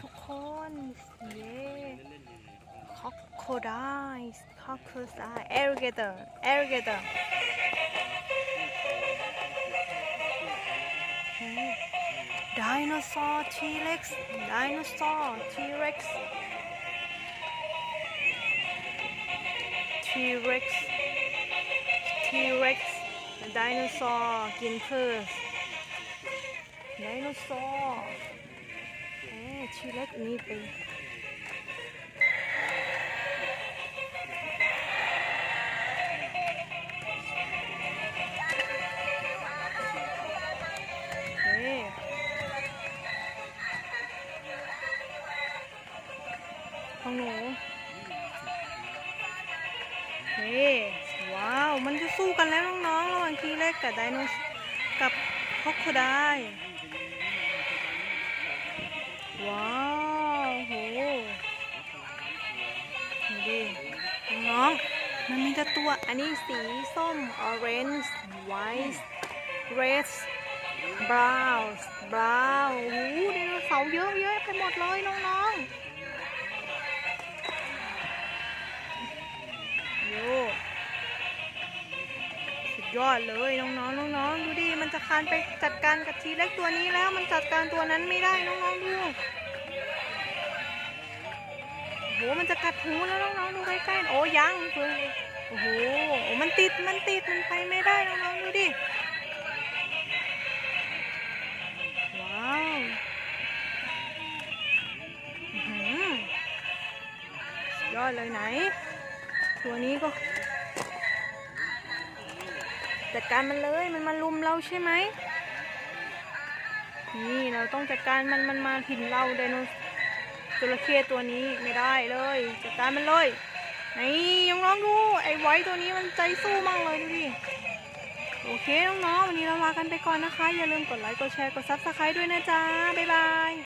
ทุกคนเย้คอ c โคไดส์คอ c โคไดเอริเกเตอร์เอริเกเตอร์ไดโนเสาร์ทีเร็กซ์ไดโนเสาร์ทีเร็กซ์ทีเร็กซ์ทีเร็กซ์ไดโนเสาร์กินพืชไดโนเสาร์ เอ๊ะทีเร็กนี่เป็นเอ๊ะของหนูเฮ้ว้าว มันจะสู้กันแล้วน้องๆ ระหว่างทีเล็กกับไดโนกับคอคโคได ว้าวโหดูน้องมันมีแต่ตัว อันนี้สีส้ม orange white red brown brown โอ้โหไดโนเสาร์เยอะแยะไปหมดเลยน้องๆ ยอดเลยน้องๆน้องๆดูดิมันจะคานไปจัดการกับทีเล็กตัวนี้แล้วมันจัดการตัวนั้นไม่ได้น้องๆดูโอ้หมันจะกัดหูแล้วน้องๆดูใกล้ๆโอ้ยังเพิ่งโอ้โหมันติดมันติดมันไปไม่ได้น้องๆดูดิว้าวยอดเลยไหน ตัวนี้ก็ จัดการมันเลยมันมาลุมเราใช่ไหมนี่เราต้องจัดการมันมันมาถิ่นเราไดโนจระเข้ตัวนี้ไม่ได้เลย จัดการมันเลยนี่ยังน้องๆดูไอ้ไว้ตัวนี้มันใจสู้มากเลยดูดิโอเคน้องๆวันนี้เราลากันไปก่อนนะคะ อย่าลืมกดไลค์กดแชร์กดซับสไครต์ด้วยนะจ๊ะบ๊ายบาย